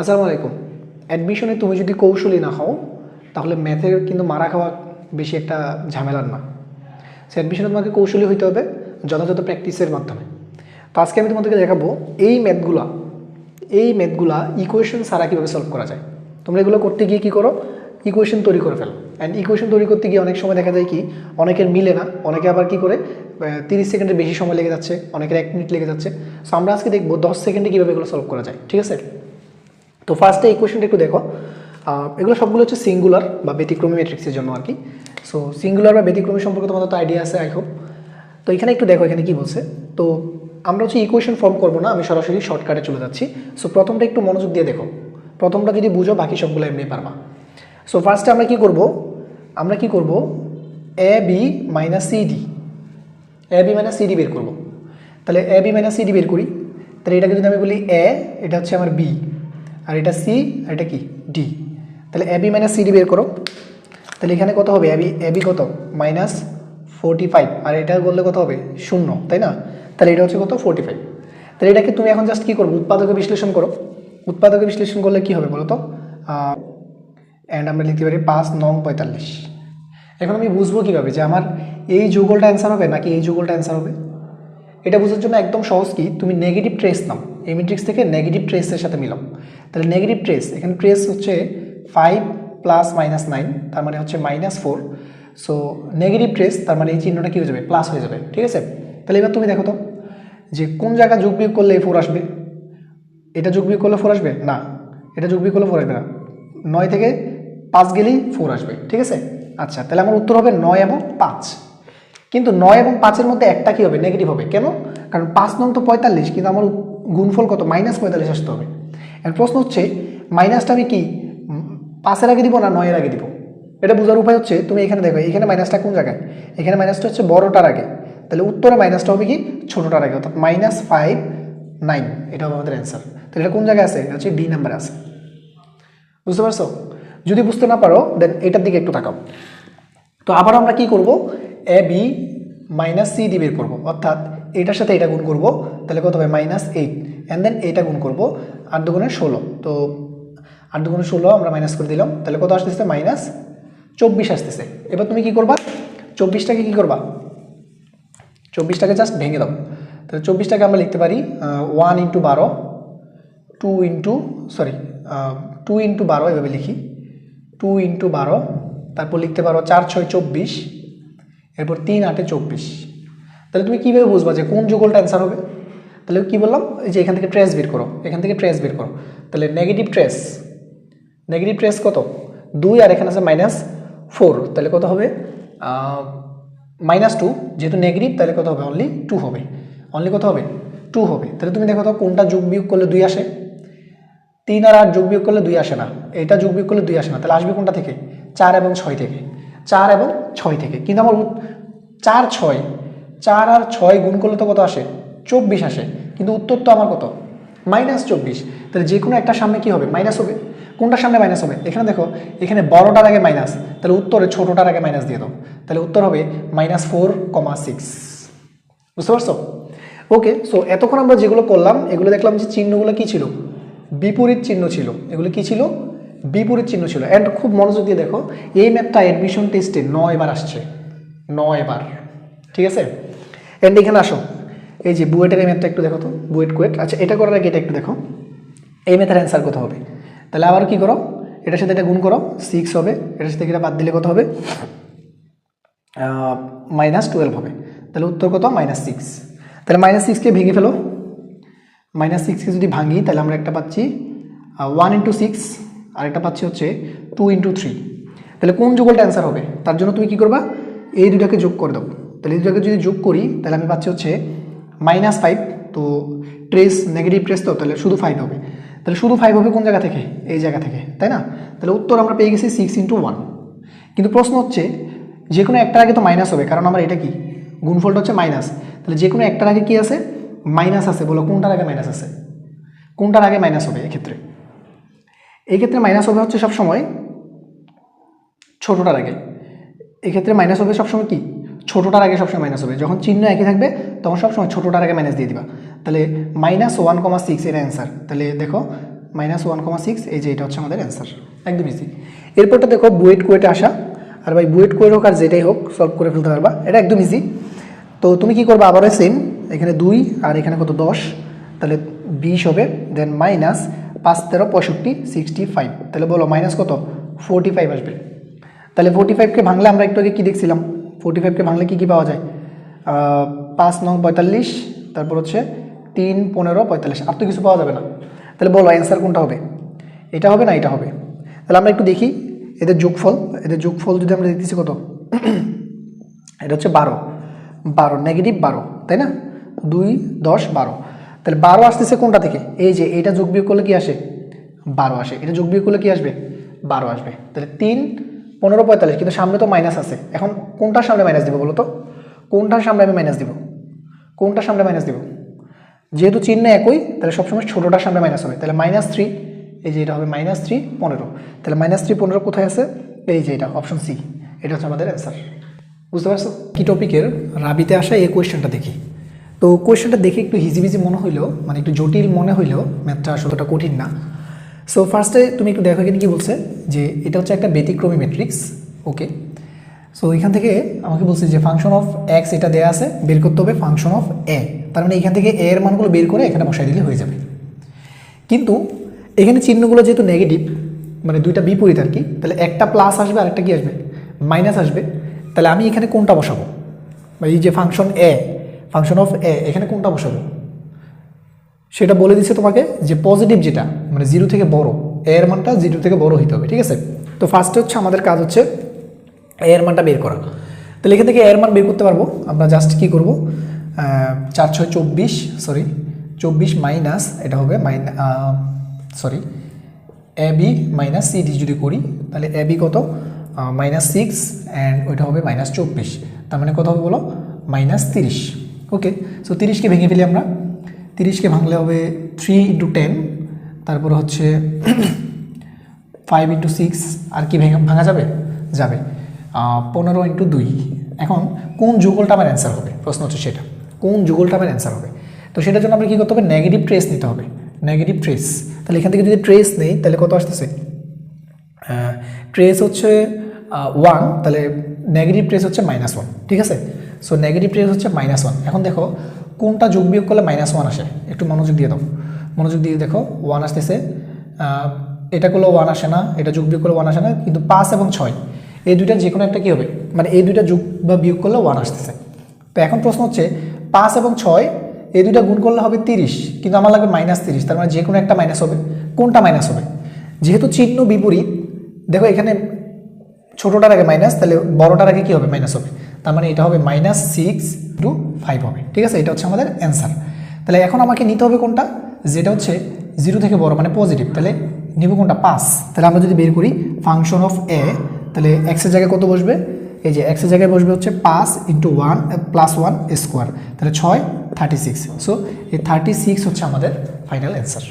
আসসালামু আলাইকুম। অ্যাডমিশনে তুমি যদি কৌশলী না হও, তাহলে ম্যাথের কিন্তু মারা খাওয়া বেশি একটা ঝামেলার না। সে অ্যাডমিশনে তোমাকে কৌশলী হইতে হবে যথাযথ প্র্যাকটিসের মাধ্যমে। তো আজকে আমি তোমাদেরকে দেখাবো এই ম্যাথগুলা এই ম্যাথগুলা ইকুয়েশন ছাড়া কীভাবে সলভ করা যায়। তোমরা এগুলো করতে গিয়ে কী করো? ইকুয়েশন তৈরি করে ফেলো। অ্যান্ড ইকুয়েশন তৈরি করতে গিয়ে অনেক সময় দেখা যায় কি, অনেকের মিলে না, অনেকে আবার কি করে তিরিশ সেকেন্ডের বেশি সময় লেগে যাচ্ছে, অনেকের এক মিনিট লেগে যাচ্ছে। সো আমরা আজকে দেখব দশ সেকেন্ডে কীভাবে এগুলো সলভ করা যায়, ঠিক আছে? তো ফার্স্টে এই কোয়েশনটা একটু দেখো। এগুলো সবগুলো হচ্ছে সিঙ্গুলার বা ব্যতিক্রমী ম্যাট্রিক্সের জন্য আর কি সো সিঙ্গুলার বা ব্যতিক্রমী সম্পর্কে তোমাদের তো আইডিয়া আছে আই হোপ তো এখানে একটু দেখো, এখানে কি বলছে? তো আমরা হচ্ছে ইকুয়েশন ফর্ম করব না, আমি সরাসরি শর্টকাটে চলে যাচ্ছি। সো প্রথমটা একটু মনোযোগ দিয়ে দেখো। প্রথমটা যদি বুঝো, বাকি সবগুলো এমনি পারবা। সো ফার্স্টে আমরা কি করব? আমরা কি করব? A B minus C D A B minus CD বের করব। তাহলে এ বি মাইনাস সিডি বের করি। তাহলে এটাকে যদি আমি বলি এ এটা হচ্ছে আমার বি আর এটা সি আর এটা কি? ডি তাহলে এ বি মাইনাস সিডি বের করো। তাহলে এখানে কত হবে? এবি এবি কত? মাইনাস ফোরটি ফাইভ আর এটা করলে কত হবে? শূন্য, তাই না? তাহলে এটা হচ্ছে কত? ফোরটি ফাইভ তাহলে এটাকে তুমি এখন জাস্ট কী করব? উৎপাদকে বিশ্লেষণ করো। উৎপাদকে বিশ্লেষণ করলে কী হবে বলো তো অ্যান্ড আমরা লিখতে পারি পাঁচ, নং, পঁয়তাল্লিশ। এখন আমি বুঝব কীভাবে যে আমার এই যুগলটা অ্যান্সার হবে নাকি এই যুগলটা অ্যান্সার হবে? এটা বোঝার জন্য একদম সহজ কি? তুমি নেগেটিভ ট্রেস নাও। এই ম্যাট্রিক্স থেকে নেগেটিভ ট্রেসের সাথে মিলাও। তাহলে নেগেটিভ ট্রেস এখানে ট্রেস হচ্ছে ফাইভ প্লাস মাইনাস নাইন তার মানে হচ্ছে minus four so negative trace তার মানে এই চিহ্নটা কী হয়ে যাবে? প্লাস হয়ে যাবে, ঠিক আছে? তাহলে এবার তুমি দেখো তো, যে কোন জায়গা যোগ বিয়োগ করলে এই ফোর আসবে? এটা যোগ বিয়োগ করলে ফোর আসবে? না। এটা যোগ বিয়োগ করলে ফোর আসবে না। নয় থেকে পাঁচ গেলেই ফোর আসবে, ঠিক আছে? আচ্ছা তাহলে আমার উত্তর হবে নয় এবং পাঁচ। কিন্তু নয় এবং পাঁচের মধ্যে একটা কী হবে? নেগেটিভ হবে। কেন? কারণ পাঁচ নং তো পঁয়তাল্লিশ, কিন্তু আমার গুণফল কত? মাইনাস পঁয়তাল্লিশ আসতে হবে। এর প্রশ্ন হচ্ছে, মাইনাসটা আমি কি পাঁচের আগে দিব না নয়ের আগে দিব? এটা বোঝার উপায় হচ্ছে, তুমি এখানে দেখো, এখানে মাইনাসটা কোন জায়গায়? এখানে মাইনাসটা হচ্ছে বড়টার আগে। তাহলে উত্তরে মাইনাসটা হবে কি? ছোটোটার আগে, অর্থাৎ মাইনাস ফাইভ নাইন। এটা হবে আমাদের অ্যান্সার। তাহলে এটা কোন জায়গায় আছে? এটা হচ্ছে ডি নাম্বারে আছে। বুঝতে পারছ? যদি বুঝতে না পারো দেন এটার দিকে একটু তাকাও। তো আবার আমরা কি করব? A B minus C D বের করব। অর্থাৎ এটার সাথে এটা গুণ করব, তাহলে কত হবে? মাইনাস এইট অ্যান্ড দেন এটা গুণ করব আট দুগুণে ষোলো। তো আট দুগুণে ষোলো আমরা মাইনাস করে দিলাম, তাহলে কত আসতেছে? মাইনাস চব্বিশ আসতেছে। এবার তুমি কি করবা? চব্বিশটাকে কি করবা? চব্বিশটাকে জাস্ট ভেঙে দাও। তাহলে চব্বিশটাকে আমরা লিখতে পারি ওয়ান ইন্টু বারো two into sorry two into বারো এভাবে লিখি। টু ইন্টু বারো, তারপর লিখতে পারো চার, ছয়, চব্বিশ, এরপর তিন, আটে চব্বিশ। তাহলে তুমি কীভাবে বুঝবা যে কোন যুগলটা অ্যান্সার হবে? তাহলে কি বললাম? এই যে এখান থেকে ট্রেস বের করো। এখান থেকে ট্রেস বের করো। তাহলে নেগেটিভ ট্রেস নেগেটিভ ট্রেস কত? দুই আর এখানে আছে মাইনাস ফোর তাহলে কত হবে? মাইনাস টু যেহেতু নেগেটিভ তাহলে কত হবে? অনলি টু হবে। অনলি কত হবে? টু হবে। তাহলে তুমি দেখো তো কোনটা যোগ বিয়োগ করলে দুই আসে? তিন আর আট যোগ বিয়োগ করলে দুই আসে না। এটা যোগ বিয়োগ করলে দুই আসে না। তাহলে আসবে কোনটা থেকে? চার এবং ছয় থেকে। চার এবং ছয় থেকে। কিন্তু আমার চার, ছয় চার আর ছয় গুণ করলে তো কত আসে? চব্বিশ আসে। কিন্তু উত্তর তো আমার কত? মাইনাস চব্বিশ। তাহলে যে কোনো একটা সামনে কি হবে? মাইনাস হবে। কোনটার সামনে মাইনাস হবে? এখানে দেখো, এখানে বড়টার আগে মাইনাস, তাহলে উত্তরে ছোটোটার আগে মাইনাস দিয়ে দাও। তাহলে উত্তর হবে মাইনাস ফোর কমা সিক্স। বুঝতে পারছ? ওকে সো এতক্ষণ আমরা যেগুলো করলাম, এগুলো দেখলাম যে চিহ্নগুলো কি ছিল? বিপরীত চিহ্ন ছিল। এগুলো কি ছিল? বিপরীত চিহ্ন ছিল। অ্যান্ড খুব মনোযোগ দিয়ে দেখো, এই ম্যাথটা অ্যাডমিশন টেস্টে নয় বার আসছে। নয় বার ঠিক আছে? অ্যান্ড এখানে আসো। এই যে বুয়েটের এই একটু দেখো তো, বুয়েট কুয়েট। আচ্ছা এটা করার আগে এটা একটু দেখো। এই ম্যাথের অ্যান্সার কত হবে? তাহলে আবার কি করো? এটার সাথে এটা গুণ করো সিক্স হবে। এটার সাথে এটা বাদ দিলে কত হবে? মাইনাস টুয়েলভ হবে। তাহলে উত্তর কত? মাইনাস সিক্স তাহলে মাইনাস সিক্সকে ভেঙে ফেলো। মাইনাস সিক্সকে যদি ভাঙি, তাহলে আমরা একটা পাচ্ছি ওয়ান ইন্টু সিক্স আর একটা পাচ্ছি হচ্ছে টু ইন্টু থ্রি তাহলে কোন যুগলটা অ্যান্সার হবে? তার জন্য তুমি কি করবা? এই দুটাকে যোগ করে দাও। তাহলে দুটাকে যদি যোগ করি, তাহলে আমি পাচ্ছি হচ্ছে মাইনাস ফাইভ তো ট্রেস নেগেটিভ ট্রেস তো, তাহলে শুধু ফাইভ হবে। তাহলে শুধু ফাইভ হবে কোন জায়গা থেকে? এই জায়গা থেকে, তাই না? তাহলে উত্তর আমরা পেয়ে গেছি সিক্স ইন্টু ওয়ান কিন্তু প্রশ্ন হচ্ছে যে কোনো একটার আগে তো মাইনাস হবে, কারণ আমার এটা কি? গুণফলটা হচ্ছে মাইনাস তাহলে যে কোনো একটার আগে কি আছে? মাইনাস আছে, বলো কোনটার আগে মাইনাস আছে? কোনটার আগে মাইনাস হবে এক্ষেত্রে? এই ক্ষেত্রে মাইনাস হবে হচ্ছে সবসময় ছোটোটার আগে। এক্ষেত্রে মাইনাস হবে সবসময় কি? ছোটোটার আগে সবসময় মাইনাস হবে। যখন চিহ্ন একই থাকবে, তখন সবসময় ছোটোটার আগে মাইনাস দিয়ে দিবা। তাহলে মাইনাস ওয়ান কমা সিক্স এর অ্যান্সার তাহলে দেখো মাইনাস ওয়ান কমা সিক্স এই যে এটা হচ্ছে আমাদের অ্যান্সার একদম ইজি এরপরটা দেখো, বুয়েট কুয়েটে আসা। আর ভাই, বুয়েট কুয়েট হোক আর যেটাই হোক সলভ করে ফেলতে পারবা। এটা একদম ইজি তো তুমি কি করবে? আবারও সেম এখানে দুই আর এখানে কত? দশ। তাহলে বিশ হবে। দেন মাইনাস পাঁচ তেরো পঁয়ষট্টি সিক্সটি ফাইভ তাহলে বলো মাইনাস কত? ফোরটি ফাইভ আসবে। তাহলে ফোরটি ফাইভকে ভাঙলে আমরা একটু আগে কী দেখছিলাম? ফোরটি ফাইভকে ভাঙলে কী কী পাওয়া যায়? পাঁচ নং পঁয়তাল্লিশ, তারপর হচ্ছে তিন, পনেরো, পঁয়তাল্লিশ। আর তো কিছু পাওয়া যাবে না। তাহলে বলো অ্যান্সার কোনটা হবে? এটা হবে না, এটা হবে। তাহলে আমরা একটু দেখি। এদের যোগফল এদের যোগফল যদি আমরা দেখতেছি কত? এটা হচ্ছে বারো। বারো নেগেটিভ বারো, তাই না? দুই, দশ, বারো। তাহলে বারো আসতেছে কোনটা থেকে? এই যে এটা যোগ বিয়োগ করলে কি আসে? বারো আসে। এটা যোগ বিয়োগ করলে কি আসবে? বারো আসবে। তাহলে তিন পনেরো পঁয়তাল্লিশ, কিন্তু সামনে তো মাইনাস আছে। এখন কোনটার সামনে মাইনাস দিব বলো তো কোনটার সামনে আমি মাইনাস দিব? কোনটার সামনে মাইনাস দিব? যেহেতু চিহ্ন একই, তাহলে সবসময় ছোটোটার সামনে মাইনাস হবে। তাহলে মাইনাস থ্রি এই যে এটা হবে মাইনাস থ্রি পনেরো। তাহলে মাইনাস থ্রি পনেরো কোথায় আছে? এই যে এটা অপশন সি এটা হচ্ছে আমাদের অ্যান্সার বুঝতে পারছ? কি টপিকের রাবিতে আসা এই কোয়েশ্চেনটা দেখি। তো কোয়েশ্চেনটা দেখে একটু হিজিবিজি মনে হইলেও মানে একটু জটিল মনে হইলেও ম্যাথটা আসলে কঠিন না। সো ফার্স্টে তুমি একটু দেখো এখানে কী বলছে, যে এটা হচ্ছে একটা ব্যতিক্রমী ম্যাট্রিক্স ওকে সো এখান থেকে আমাকে বলছে যে ফাংশন অফ এক্স এটা দেয়া আছে, বের করতে হবে ফাংশন অফ এ তার মানে এখান থেকে এ এর মানগুলো বের করে এখানে বসাই দিলে হয়ে যাবে। কিন্তু এখানে চিহ্নগুলো যেহেতু নেগেটিভ মানে দুইটা বিপরীত আর কি, তাহলে একটা প্লাস আসবে আর একটা কী আসবে? মাইনাস আসবে। তাহলে আমি এখানে কোনটা বসাবো? বা এই যে function a function of a এখানে কোনটা বসাবো? সেটা বলে দিচ্ছে তোমাকে যে পজিটিভ যেটা মানে জিরো থেকে বড় এর মানটা জিরো থেকে বড় হইতে হবে, ঠিক আছে? তো ফার্স্টে হচ্ছে আমাদের কাজ হচ্ছে এর মানটা বের করা। তাহলে এখান থেকে এর মান বের করতে পারব। আমরা জাস্ট কি করব? চার ছয় চব্বিশ সরি চব্বিশ মাইনাস এটা হবে মাইনা sorry A B minus C D যদি করি, তাহলে এ বি কত? মাইনাস সিক্স অ্যান্ড ওইটা হবে মাইনাস চব্বিশ। তার মানে কত হবে বলো? মাইনাস তিরিশ। ওকে সো তিরিশকে ভেঙে ফেলি আমরা। তিরিশকে ভাঙলে হবে থ্রি ইন্টু টেন তারপর হচ্ছে ফাইভ ইন্টু সিক্স আর কি ভেঙে ভাঙা যাবে? যাবে। পনেরো ইন্টু দুই। এখন কোন যুগলটা আমার অ্যান্সার হবে? প্রশ্ন হচ্ছে সেটা। কোন যুগলটা আমার অ্যান্সার হবে? তো সেটার জন্য আমরা কী করতে হবে? নেগেটিভ ট্রেস নিতে হবে। নেগেটিভ ট্রেস তাহলে এখান থেকে যদি ট্রেস নেই, তাহলে কত আসতেছে? ট্রেস হচ্ছে ওয়ান তাহলে নেগেটিভ ট্রেস হচ্ছে মাইনাস ওয়ান ঠিক আছে? সো নেগেটিভ ট্রেস হচ্ছে মাইনাস ওয়ান এখন দেখো কোনটা যোগ বিয়োগ করলে মাইনাস ওয়ান আসে? একটু মনোযোগ দিয়ে দাও। মনোযোগ দিয়ে দেখো ওয়ান আসতেছে। এটা করলেও ওয়ান আসে না, এটা যোগ বিয়োগ করলে ওয়ান আসে না, কিন্তু পাঁচ এবং ছয়, এই দুইটা যে কোনো একটা কী হবে? মানে এই দুইটা যোগ বা বিয়োগ করলে ওয়ান আসতেছে। তো এখন প্রশ্ন হচ্ছে, পাঁচ এবং ছয়, এই দুইটা গুণ করলে হবে তিরিশ, কিন্তু আমার লাগবে মাইনাস তিরিশ, তার মানে যে কোনো একটা মাইনাস হবে। কোনটা মাইনাস হবে? যেহেতু চিহ্ন বিপরীত, দেখো এখানে ছোটোটার আগে মাইনাস তাহলে বড়টার আগে কী হবে? মাইনাস হবে। তার মানে এটা হবে মাইনাস সিক্স টু ফাইভ হবে। ঠিক আছে? এটা হচ্ছে আমাদের অ্যান্সার তাহলে এখন আমাকে নিতে হবে কোনটা? যেটা হচ্ছে জিরো থেকে বড় মানে পজিটিভ তাহলে নিব কোনটা? পাস তাহলে আমরা যদি বের করি ফাংশন অফ এ তাহলে এক্সের জায়গায় কত বসবে? এই যে এক্সের জায়গায় বসবে হচ্ছে পাঁচ into one plus one square তাহলে ছয় থার্টি সিক্স সো এই থার্টি সিক্স হচ্ছে আমাদের ফাইনাল অ্যান্সার